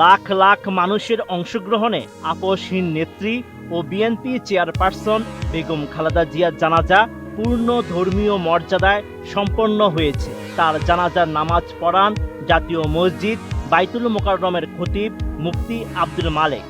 লাখ লাখ মানুষের অংশগ্রহণে আপসহীন নেত্রী ও বিএনপি চেয়ারপারসন বেগম খালেদা জিয়ার জানাজা পূর্ণ ধর্মীয় মর্যাদায় সম্পন্ন হয়েছে। তার জানাজার নামাজ পড়ান জাতীয় মসজিদ বাইতুল মোকাররমের খতিব মুফতি আব্দুল মালেক।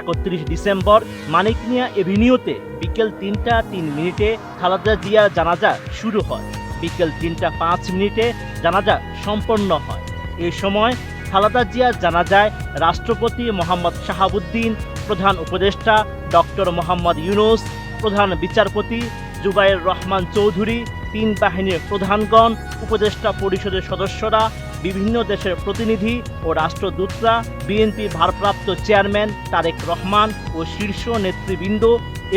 একত্রিশ ডিসেম্বর মানিক মিয়া এভিনিউতে বিকেল তিনটা তিন মিনিটে খালাদা জিয়ার জানাজা শুরু হয়। বিকেল তিনটা পাঁচ মিনিটে জানাজা সম্পন্ন হয়। এ সময় খালেদা জিয়ার জানাজায় রাষ্ট্রপতি মোহাম্মদ শাহাবুদ্দিন, প্রধান উপদেষ্টা ডক্টর মোহাম্মদ ইউনুস, প্রধান বিচারপতি জুবাইর রহমান চৌধুরী, তিন বাহিনীর প্রধানগণ, উপদেষ্টা পরিষদের সদস্যরা, বিভিন্ন দেশের প্রতিনিধি ও রাষ্ট্রদূতরা, বিএনপি ভারপ্রাপ্ত চেয়ারম্যান তারেক রহমান ও শীর্ষ নেতৃবৃন্দ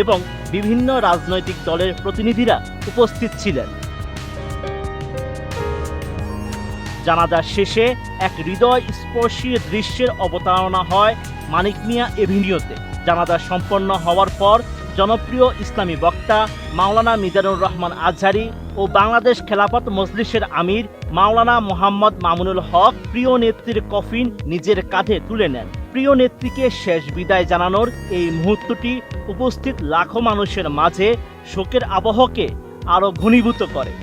এবং বিভিন্ন রাজনৈতিক দলের প্রতিনিধিরা উপস্থিত ছিলেন। জানাজা শেষে এক হৃদয় স্পর্শী দৃশ্যের অবতারণা হয় মানিক মিয়া এভিনিউতে। জানাজা সম্পন্ন হওয়ার পর জনপ্রিয় ইসলামী বক্তা মাওলানা মিজানুর রহমান আজহারি ও বাংলাদেশ খেলাফত মজলিসের আমির মাওলানা মোহাম্মদ মামুনুল হক প্রিয় নেত্রীর কফিন নিজের কাঁধে তুলে নেন। প্রিয় নেত্রীকে শেষ বিদায় জানানোর এই মুহূর্তটি উপস্থিত লাখো মানুষের মাঝে শোকের আবহকে আরও ঘনীভূত করে।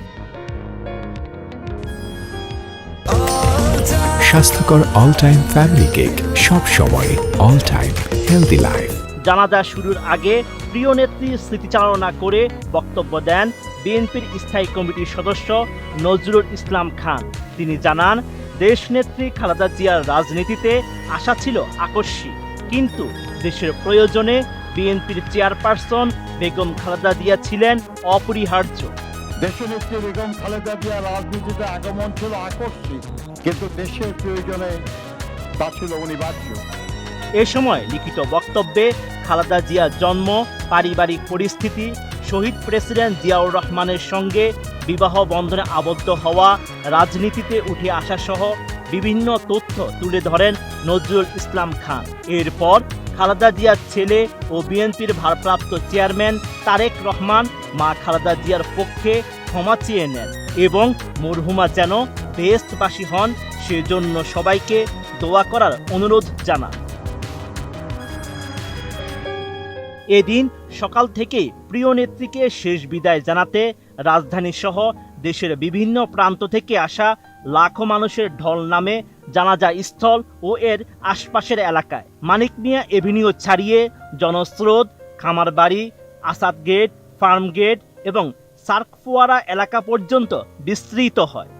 স্বাস্থ্যকর অল টাইম ফ্যামিলি কেক সব সময় অল টাইম হেলদি লাইফ জানাজা শুরুর আগে প্রিয় নেত্রীর স্মৃতিচারণা করে বক্তব্য দেন বিএনপির স্থায়ী কমিটির সদস্য নজরুল ইসলাম খান। তিনি জানান দেশনেত্রী খালেদা জিয়ার রাজনীতিতে আশা ছিল আকস্মিক কিন্তু দেশের প্রয়োজনে বিএনপির চেয়ারপারসন বেগম খালেদা জিয়া ছিলেন অপরিহার্য। দেশনেত্রী বেগম খালেদা জিয়া রাজনীতিতে আগমন ছিল আকস্মিক, কিন্তু দেশের প্রয়োজনে তা ছিল অনিবার্য। এ সময় লিখিত বক্তব্যে খালেদা জিয়ার জন্ম, পারিবারিক পরিস্থিতি, শহীদ প্রেসিডেন্ট জিয়াউর রহমানের সঙ্গে বিবাহ বন্ধনে আবদ্ধ হওয়া, রাজনীতিতে উঠে আসা সহ বিভিন্ন তথ্য তুলে ধরেন নজরুল ইসলাম খান। এরপর খালেদা জিয়ার ছেলে ও বিএনপির ভারপ্রাপ্ত চেয়ারম্যান তারেক রহমান মা খালেদা জিয়ার পক্ষে ক্ষমা চেয়ে নেন এবং মরহুমা যেন বেস্টবাসী হন, সেজন্য সবাইকে দোয়া করার অনুরোধ জানান। এদিন সকাল থেকেই প্রিয় নেত্রীকে শেষ বিদায় জানাতে রাজধানী সহ দেশের বিভিন্ন প্রান্ত থেকে আসা লাখো মানুষের ঢল নামে জানাজা স্থল ও এর আশপাশের এলাকায়। মানিক মিয়া এভিনিউ ছাড়িয়ে, জনস্রোত, খামারবাড়ি, আসাদ গেট ফার্ম গেট এবং সার্কফুয়ারা এলাকা পর্যন্ত বিস্তৃত হয়।